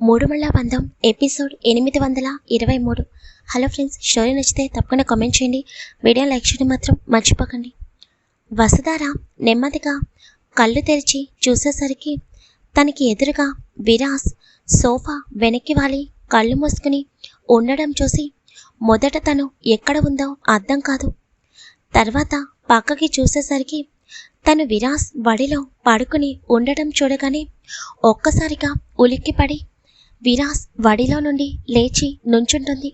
మూడుమళ్ళ బంధం ఎపిసోడ్ ఎనిమిది వందల ఇరవై మూడు. హలో ఫ్రెండ్స్ స్టోరీ నచ్చితే తప్పకుండా కామెంట్ చేయండి. వీడియో లైక్ చేయడం మాత్రం మర్చిపోకండి. వసుధార నెమ్మదిగా కళ్ళు తెరిచి చూసేసరికి తనకి ఎదురుగా విరాస్ సోఫా వెనక్కి వాలి కళ్ళు మూసుకుని ఉండడం చూసి మొదట తను ఎక్కడ ఉందో అర్థం కాదు. తర్వాత పక్కకి చూసేసరికి తను విరాస్ వడిలో పడుకుని ఉండటం చూడగానే ఒక్కసారిగా ఉలిక్కిపడి విరాస్ వడిలో నుండి లేచి నుంచుంటుంది.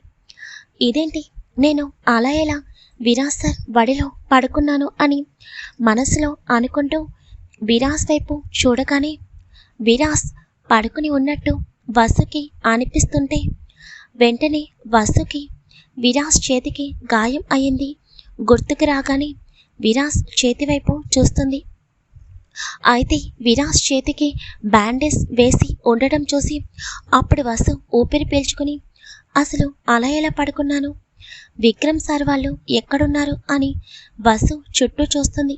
ఇదేంటి? నేను అలా ఎలా విరాస్ సార్ వడిలో పడుకున్నాను అని మనసులో అనుకుంటూ విరాస్ వైపు చూడగానే విరాస్ పడుకుని ఉన్నట్టు వసుకి అనిపిస్తుంటే వెంటనే వసుకి విరాస్ చేతికి గాయం అయింది. గుర్తుకు రాగానే విరాస్ చేతివైపు చూస్తుంది. అయితే విరాస్ చేతికి బ్యాండేజ్ వేసి ఉండటం చూసి అప్పుడు వసు ఊపిరి పీల్చుకుని అసలు అలా ఎలా పడుకున్నాను? విక్రమ్ సార్ వాళ్ళు ఎక్కడున్నారు? అని వసు చుట్టూ చూస్తుంది.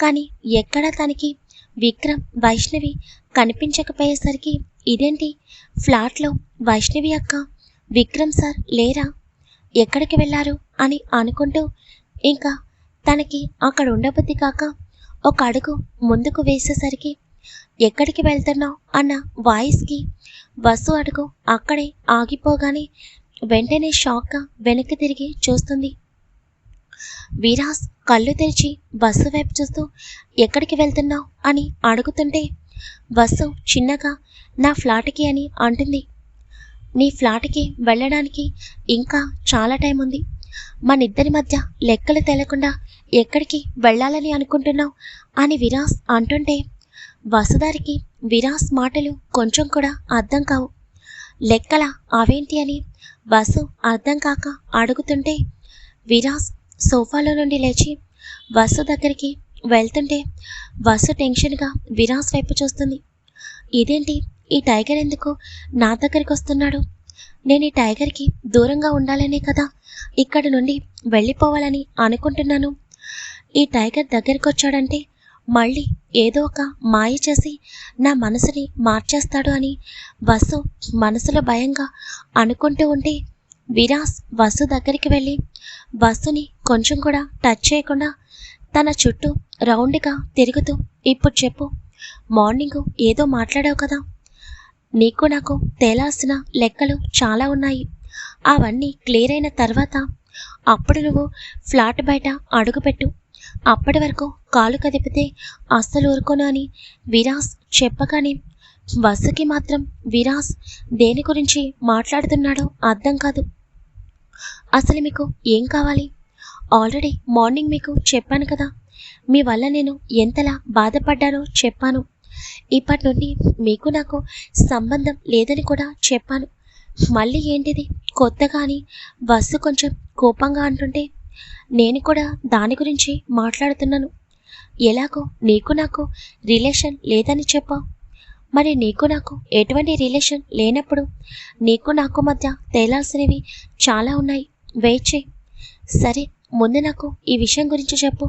కానీ ఎక్కడ తనకి విక్రమ్ వైష్ణవి కనిపించకపోయేసరికి ఇదేంటి? ఫ్లాట్లో వైష్ణవి అక్క విక్రమ్ సార్ లేరా? ఎక్కడికి వెళ్ళారు? అని అనుకుంటూ ఇంకా తనకి అక్కడ ఉండబుద్ధి కాక ఒక అడుగు ముందుకు వేసేసరికి ఎక్కడికి వెళ్తున్నావు? అన్న వాయిస్కి బస్సు అడుగు అక్కడే ఆగిపోగానే వెంటనే షాక్గా వెనక్కి తిరిగి చూస్తుంది. విరాస్ కళ్ళు తెరిచి బస్సు వైపు చూస్తూ ఎక్కడికి వెళ్తున్నావు? అని అడుగుతుంటే బస్సు చిన్నగా నా ఫ్లాట్కి అని అంటుంది. నీ ఫ్లాట్కి వెళ్ళడానికి ఇంకా చాలా టైం ఉంది. మనిద్దరి మధ్య లెక్కలు తెలకుండా ఎక్కడికి వెళ్ళాలని అనుకుంటున్నావు? అని విరాస్ అంటుంటే వసుదారికి విరాస్ మాటలు కొంచెం కూడా అర్థం కావు. లెక్కల అవేంటి అని వసు అర్థం కాక అడుగుతుంటే విరాస్ సోఫాలో నుండి లేచి వసు దగ్గరికి వెళ్తుంటే వసు టెన్షన్గా విరాస్ వైపు చూస్తుంది. ఇదేంటి? ఈ టైగర్ ఎందుకు నా దగ్గరికి వస్తున్నాడు? నేను ఈ టైగర్కి దూరంగా ఉండాలనే కదా ఇక్కడ నుండి వెళ్ళిపోవాలని అనుకుంటున్నాను. ఈ టైగర్ దగ్గరికి వచ్చాడంటే మళ్ళీ ఏదో ఒక మాయ చేసి నా మనసుని మార్చేస్తాడు అని వసు మనసులో భయంగా అనుకుంటూ ఉంటే విరాస్ వసు దగ్గరికి వెళ్ళి వసుని కొంచెం కూడా టచ్ చేయకుండా తన చుట్టూ రౌండ్గా తిరుగుతూ ఇప్పుడు చెప్పు మార్నింగ్ ఏదో మాట్లాడావు కదా? నీకు నాకు తేలాల్సిన లెక్కలు చాలా ఉన్నాయి. అవన్నీ క్లియర్ అయిన తర్వాత అప్పుడు నువ్వు ఫ్లాట్ బయట అడుగుపెట్టు. అప్పటి వరకు కాలు కదిపితే అస్సలు ఊరుకోను అని విరాస్ చెప్పగానే వసుకి మాత్రం విరాస్ దేని గురించి మాట్లాడుతున్నాడో అర్థం కాదు. అసలు మీకు ఏం కావాలి? ఆల్రెడీ మార్నింగ్ మీకు చెప్పాను కదా. మీ వల్ల నేను ఎంతలా బాధపడ్డానో చెప్పాను. ఇప్పటి నుండి మీకు నాకు సంబంధం లేదని కూడా చెప్పాను. మళ్ళీ ఏంటిది? కొత్తగా అని బస్సు కొంచెం కోపంగా అంటుంటే నేను కూడా దాని గురించి మాట్లాడుతున్నాను. ఎలాగో నీకు నాకు రిలేషన్ లేదని చెప్పావు. మరి నీకు నాకు ఎటువంటి రిలేషన్ లేనప్పుడు నీకు నాకు మధ్య తేలాల్సినవి చాలా ఉన్నాయి. వెయిట్ చేయి. సరే ముందు నాకు ఈ విషయం గురించి చెప్పు.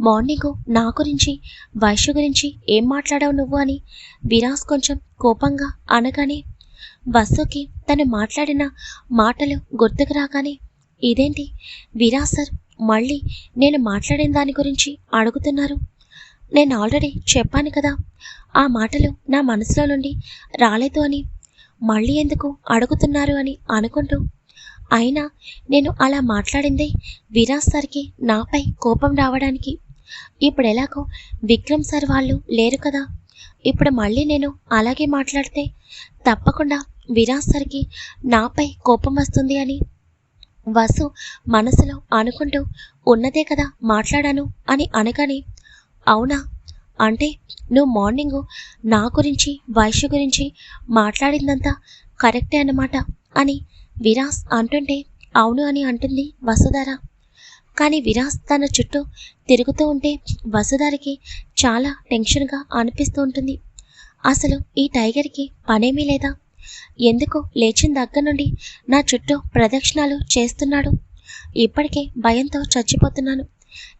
మార్నింగ్ నా గురించి వైశ్య గురించి ఏం మాట్లాడావు నువ్వు అని విరాస్ కొంచెం కోపంగా అనగానే వసుకి తను మాట్లాడిన మాటలు గుర్తుకు రాగానే ఇదేంటి? విరాస్ సార్ మళ్ళీ నేను మాట్లాడిన దాని గురించి అడుగుతున్నారు. నేను ఆల్రెడీ చెప్పాను కదా ఆ మాటలు నా మనసులో నుండి రాలేదు అని. మళ్ళీ ఎందుకు అడుగుతున్నారు అని అనుకుంటూ. అయినా నేను అలా మాట్లాడిందే విరాజ్ సార్కి నాపై కోపం రావడానికి. ఇప్పుడు ఎలాగో విక్రమ్ సార్ వాళ్ళు లేరు కదా. ఇప్పుడు మళ్ళీ నేను అలాగే మాట్లాడితే తప్పకుండా విరాజ్ సార్కి నాపై కోపం వస్తుంది అని. వసు మనసులో అనుకుంటూ ఉన్నదే కదా మాట్లాడాను? అని అనగానే అవునా? అంటే నువ్వు మార్నింగు నా గురించి వైశ్య గురించి మాట్లాడిందంతా కరెక్టే అన్నమాట అని విరాస్ అంటుంటే అవును అని అంటుంది వసుధార. కానీ విరాస్ తన చుట్టూ తిరుగుతూ ఉంటే వసుధారికి చాలా టెన్షన్గా అనిపిస్తూ ఉంటుంది. అసలు ఈ టైగర్కి పనేమీ లేదా? ఎందుకు లేచిన దగ్గర నుండి? నా చుట్టూ ప్రదక్షిణాలు చేస్తున్నాడు. ఇప్పటికే భయంతో చచ్చిపోతున్నాను.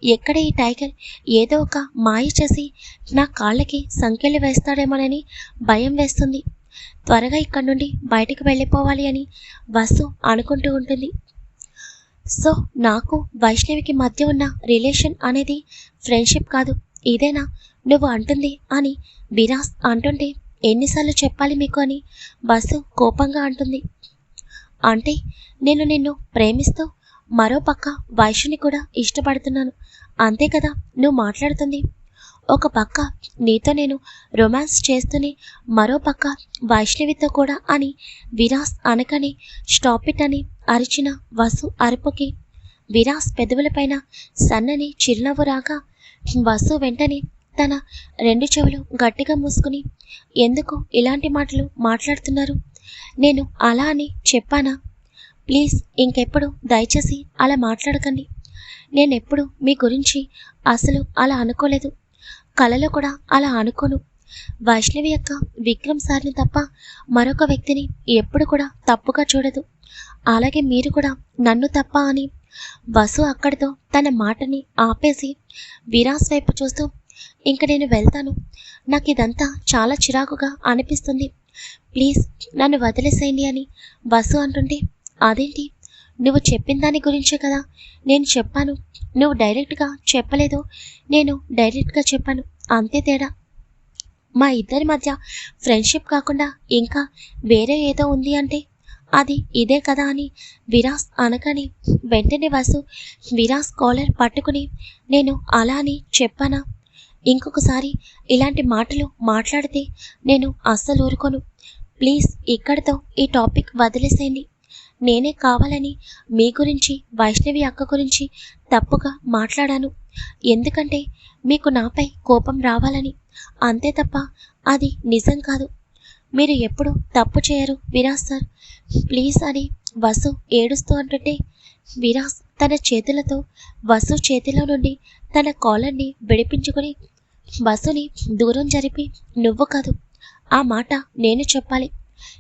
ఎక్కడ ఈ టైగర్? ఏదో ఒక మాయ చేసి నా కాళ్ళకి సంఖ్యలు వేస్తాడేమోనని భయం వేస్తుంది. త్వరగా ఇక్కడ నుండి బయటకు వెళ్ళిపోవాలి అని వసు అనుకుంటూ ఉంటుంది. సో నాకు వైష్ణవికి మధ్య ఉన్న రిలేషన్ అనేది ఫ్రెండ్షిప్ కాదు. ఇదేనా? నువ్వు అంటుంది అని విరాస్ అంటుంటే ఎన్నిసార్లు చెప్పాలి మీకు అని బస్సు కోపంగా అంటుంది. అంటే నేను నిన్ను ప్రేమిస్తూ మరో పక్క వైష్ణుని కూడా ఇష్టపడుతున్నాను. అంతే కదా నువ్వు మాట్లాడుతుంది. ఒక పక్క నీతో నేను రొమాన్స్ చేస్తూనే మరో పక్క వైష్ణవితో కూడా అని విరాస్ అనకని స్టాప్ ఇట్ అని అరిచిన వసు అరుపుకి. విరాస్ పెదవులపైన సన్నని చిరునవ్వు రాక వసు వెంటనే తన రెండు చెవులు గట్టిగా మూసుకుని ఎందుకు ఇలాంటి మాటలు మాట్లాడుతున్నారు? నేను అలా అని చెప్పానా? ప్లీజ్ ఇంకెప్పుడు దయచేసి అలా మాట్లాడకండి. నేనెప్పుడు మీ గురించి అసలు అలా అనుకోలేదు. కలలో కూడా అలా అనుకోను. వైష్ణవి యొక్క విక్రమ్ సార్ని తప్ప మరొక వ్యక్తిని ఎప్పుడు కూడా తప్పుగా చూడదు. అలాగే మీరు కూడా నన్ను తప్ప అని వసు అక్కడితో తన మాటని ఆపేసి విరాస్ వైపు చూస్తూ ఇంక నేను వెళ్తాను. నాకు ఇదంతా చాలా చిరాకుగా అనిపిస్తుంది. ప్లీజ్ నన్ను వదిలేసేయండి అని బస్సు అంటుంటే అదేంటి? నువ్వు చెప్పిన దాని గురించే కదా. నేను చెప్పాను. నువ్వు డైరెక్ట్గా చెప్పలేదు. నేను డైరెక్ట్గా చెప్పాను. అంతే తేడా. మా ఇద్దరి మధ్య ఫ్రెండ్షిప్ కాకుండా ఇంకా వేరే ఏదో ఉంది అంటే అది ఇదే కదా అని విరాస్ అనగానే వెంటనే వసు విరాస్ కాలర్ పట్టుకుని నేను అలా అని చెప్పానా? ఇంకొకసారి ఇలాంటి మాటలు మాట్లాడితే నేను అస్సలు ఊరుకోను. ప్లీజ్ ఇక్కడితో ఈ టాపిక్ వదిలేసేయండి. నేనే కావాలని మీ గురించి వైష్ణవి అక్క గురించి తప్పుగా మాట్లాడాను. ఎందుకంటే మీకు నాపై కోపం రావాలని. అంతే తప్ప అది నిజం కాదు. మీరు ఎప్పుడు తప్పు చేయరు విరాస్ సార్. ప్లీజ్ అని వసు ఏడుస్తూ అంటుంటే విరాస్ తన చేతులతో వసు చేతిలో నుండి తన కాలర్ని విడిపించుకొని బస్సుని దూరం జరిపి నువ్వు కాదు ఆ మాట నేను చెప్పాలి.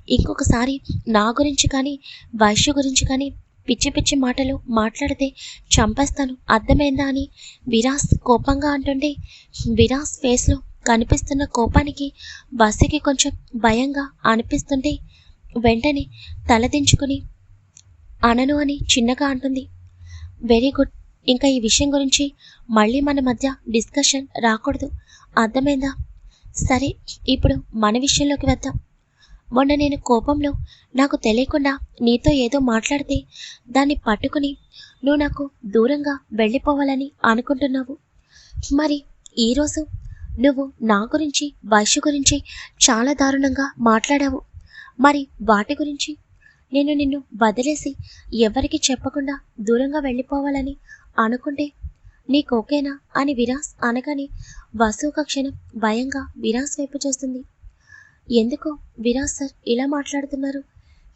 ఇంకొకసారి నా గురించి కానీ వైశ్య గురించి కానీ పిచ్చి పిచ్చి మాటలు మాట్లాడితే చంపేస్తాను. అర్థమైందా అని విరాస్ కోపంగా అంటుంటే విరాస్ ఫేస్లో కనిపిస్తున్న కోపానికి బస్సుకి కొంచెం భయంగా అనిపిస్తుంటే వెంటనే తలదించుకుని అనను అని చిన్నగా అంటుంది. వెరీ గుడ్ ఇంకా ఈ విషయం గురించి మళ్ళీ మన మధ్య డిస్కషన్ రాకూడదు. అర్థమైందా? సరే ఇప్పుడు మన విషయంలోకి వద్దాం. మొన్న నేను కోపంలో నాకు తెలియకుండా నీతో ఏదో మాట్లాడితే దాన్ని పట్టుకుని నువ్వు నాకు దూరంగా వెళ్ళిపోవాలని అనుకుంటున్నావు. మరి ఈరోజు నువ్వు నా గురించి వయసు గురించి చాలా దారుణంగా మాట్లాడావు. మరి వాటి గురించి? నేను నిన్ను వదిలేసి ఎవరికి చెప్పకుండా దూరంగా వెళ్ళిపోవాలని అనుకుంటే నీకు ఓకేనా అని విరాస్ అనగానే వసు ఒక క్షణం భయంగా విరాస్ వైపు చూస్తుంది. ఎందుకు విరాస్ సార్ ఇలా మాట్లాడుతున్నారు.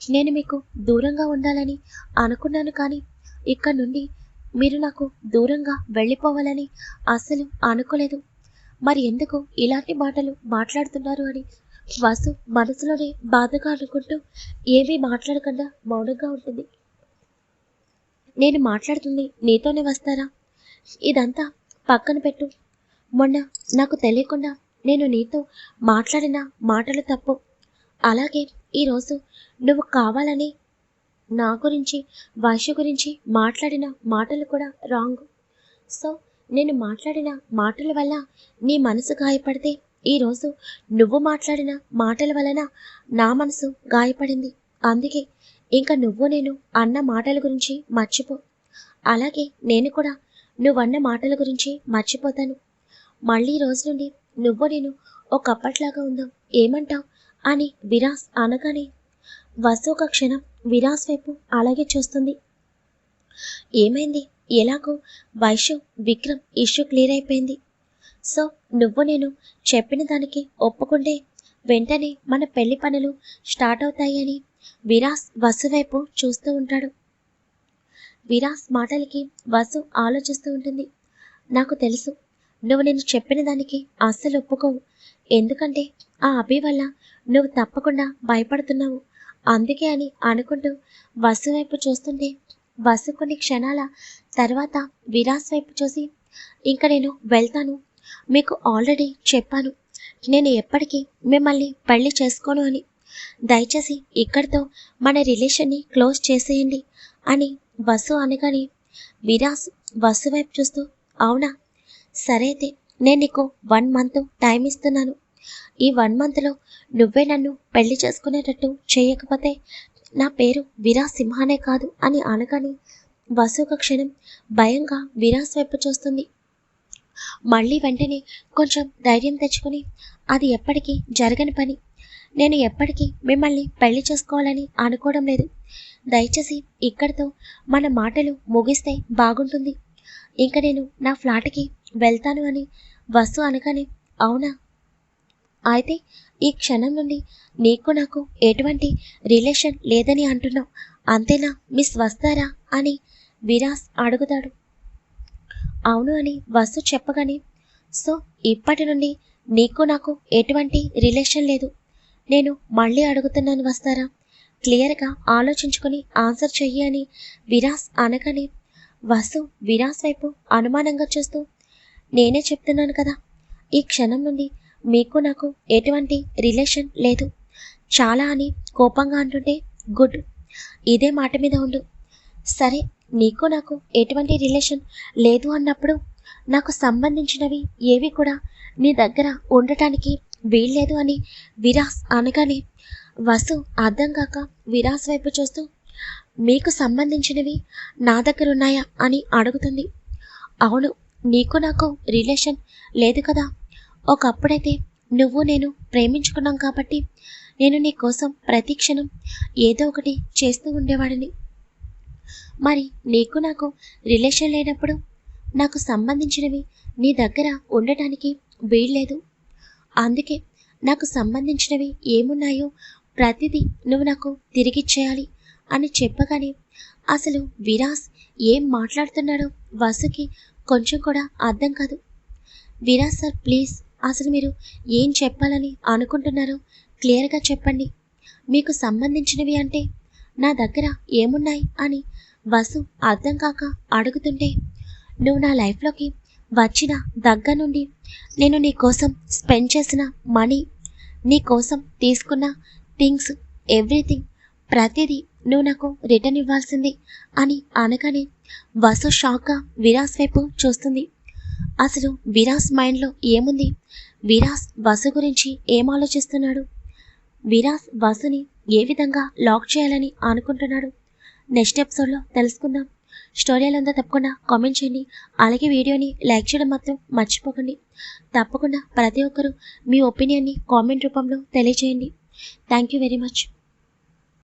నేను మీకు దూరంగా ఉండాలని అనుకున్నాను కానీ ఇక్కడ నుండి మీరు నాకు దూరంగా వెళ్ళిపోవాలని అసలు అనుకోలేదు. మరి ఎందుకు ఇలాంటి మాటలు మాట్లాడుతున్నారు అని వసు మనసులోనే బాధగా అనుకుంటూ ఏమీ మాట్లాడకుండా మౌనంగా ఉంటుంది. నేను మాట్లాడుతుంది నీతోనే వస్తారా? ఇదంతా పక్కన పెట్టు. మొన్న నాకు తెలియకుండా నేను నీతో మాట్లాడిన మాటలు తప్పు. అలాగే ఈరోజు నువ్వు కావాలని నా గురించి వైశ్య గురించి మాట్లాడిన మాటలు కూడా రాంగ్. సో నేను మాట్లాడిన మాటల వల్ల నీ మనసు గాయపడితే ఈరోజు నువ్వు మాట్లాడిన మాటల వలన నా మనసు గాయపడింది. అందుకే ఇంకా నువ్వు నేను అన్న మాటల గురించి మర్చిపో. అలాగే నేను కూడా నువ్వన్న మాటల గురించి మర్చిపోతాను. మళ్ళీ ఈ రోజు నుండి నువ్వు నేను ఒకప్పట్లాగా ఉందాం. ఏమంటావ్? అని విరాస్ అనగానే వసు ఒక క్షణం విరాస్ వైపు అలాగే చూస్తుంది. ఏమైంది? ఎలాగో వైశ్య విక్రమ్ ఇష్యూ క్లియర్ అయిపోయింది. సో నువ్వు నేను చెప్పిన దానికి ఒప్పుకుంటే వెంటనే మన పెళ్ళి పనులు స్టార్ట్ అవుతాయి అని విరాస్ వసు వైపు చూస్తూ ఉంటాడు. విరాస్ మాటలకి వసు ఆలోచిస్తూ ఉంటుంది. నాకు తెలుసు. నువ్వు నేను చెప్పిన దానికి అస్సలు ఒప్పుకోవు. ఎందుకంటే ఆ అభి వల్ల నువ్వు తప్పకుండా భయపడుతున్నావు. అందుకే అని అనుకుంటూ వసు వైపు చూస్తుంటే వసు కొన్ని క్షణాల తర్వాత విరాస్ వైపు చూసి ఇంకా నేను వెళ్తాను. మీకు ఆల్రెడీ చెప్పాను. నేను ఎప్పటికీ మిమ్మల్ని పెళ్ళి చేసుకోను అని దయచేసి ఇక్కడితో మన రిలేషన్ని క్లోజ్ చేసేయండి అని వసు అనగానే విరాస్ వసు వైపు చూస్తూ అవునా? సరే అయితే నేను నీకు వన్ మంత్ టైం ఇస్తున్నాను. ఈ వన్ మంత్లో నువ్వే నన్ను పెళ్ళి చేసుకునేటట్టు చేయకపోతే నా పేరు విరాస్ సింహానే కాదు అని అనగానే వసు ఒక క్షణం భయంగా విరాస్ వైపు చూస్తుంది. మళ్ళీ వెంటనే కొంచెం ధైర్యం తెచ్చుకొని అది ఎప్పటికీ జరగని పని. నేను ఎప్పటికీ మిమ్మల్ని పెళ్ళి చేసుకోవాలని అనుకోవడం లేదు. దయచేసి ఇక్కడితో మన మాటలు ముగిస్తే బాగుంటుంది. ఇంకా నేను నా ఫ్లాట్కి వెళ్తాను అని వస్తు అనగానే అవునా? అయితే ఈ క్షణం నుండి నీకు నాకు ఎటువంటి రిలేషన్ లేదని అంటున్నావు. అంతేనా? మిస్ వస్తారా? అని విరాస్ అడుగుతాడు. అవును అని వస్తు చెప్పగానే సో ఇప్పటి నుండి నీకు నాకు ఎటువంటి రిలేషన్ లేదు. నేను మళ్ళీ అడుగుతున్నాను వస్తారా? క్లియర్గా ఆలోచించుకొని ఆన్సర్ చెయ్యి అని విరాస్ అనగానే వసు విరాస్ వైపు అనుమానంగా చూస్తూ నేనే చెప్తున్నాను కదా ఈ క్షణం నుండి మీకు నాకు ఎటువంటి రిలేషన్ లేదు. చాలా అని కోపంగా అంటుంటే గుడ్ ఇదే మాట మీద ఉండు. సరే నీకు నాకు ఎటువంటి రిలేషన్ లేదు అన్నప్పుడు నాకు సంబంధించినవి ఏవి కూడా నీ దగ్గర ఉండటానికి వీల్లేదు అని విరాస్ అనగానే వసు అర్థం కాక విరాస్ వైపు చూస్తూ మీకు సంబంధించినవి నా దగ్గర ఉన్నాయా అని అడుగుతుంది. అవును నీకు నాకు రిలేషన్ లేదు కదా. ఒకప్పుడైతే నువ్వు నేను ప్రేమించుకున్నాం కాబట్టి నేను నీ కోసం ప్రతి క్షణం ఏదో ఒకటి చేస్తూ ఉండేవాడిని. మరి నీకు నాకు రిలేషన్ లేనప్పుడు నాకు సంబంధించినవి నీ దగ్గర ఉండటానికి వీల్లేదు. అందుకే నాకు సంబంధించినవి ఏమున్నాయో ప్రతిదీ నువ్వు నాకు తిరిగిచ్చేయాలి అని చెప్పగానే అసలు విరాస్ ఏం మాట్లాడుతున్నాడో వసుకి కొంచెం కూడా అర్థం కాదు. విరాస్ సార్ ప్లీజ్ అసలు మీరు ఏం చెప్పాలని అనుకుంటున్నారో క్లియర్గా చెప్పండి. మీకు సంబంధించినవి అంటే నా దగ్గర ఏమున్నాయి అని వసు అర్థం కాక అడుగుతుంటే నువ్వు నా లైఫ్లోకి వచ్చిన దగ్గర నుండి నేను నీ కోసం స్పెండ్ చేసిన మనీ నీ కోసం తీసుకున్న థింగ్స్ ఎవ్రీథింగ్ ప్రతిదీ నువ్వు నాకు రిటర్న్ ఇవ్వాల్సింది అని అనగానే వసు షాక్గా విరాస్ వైపు చూస్తుంది. అసలు విరాస్ మైండ్లో ఏముంది? విరాస్ వసు గురించి ఏం ఆలోచిస్తున్నాడు? విరాస్ వసుని ఏ విధంగా లాక్ చేయాలని అనుకుంటున్నాడు? నెక్స్ట్ ఎపిసోడ్లో తెలుసుకుందాం. స్టోరీ ఎలా ఉందో తప్పకుండా కామెంట్ చేయండి. అలాగే వీడియోని లైక్ చేయడం మాత్రం మర్చిపోకండి. తప్పకుండా ప్రతి ఒక్కరూ మీ ఒపీనియన్ని కామెంట్ రూపంలో తెలియజేయండి థ్యాంక్ యూ వెరీ మచ్.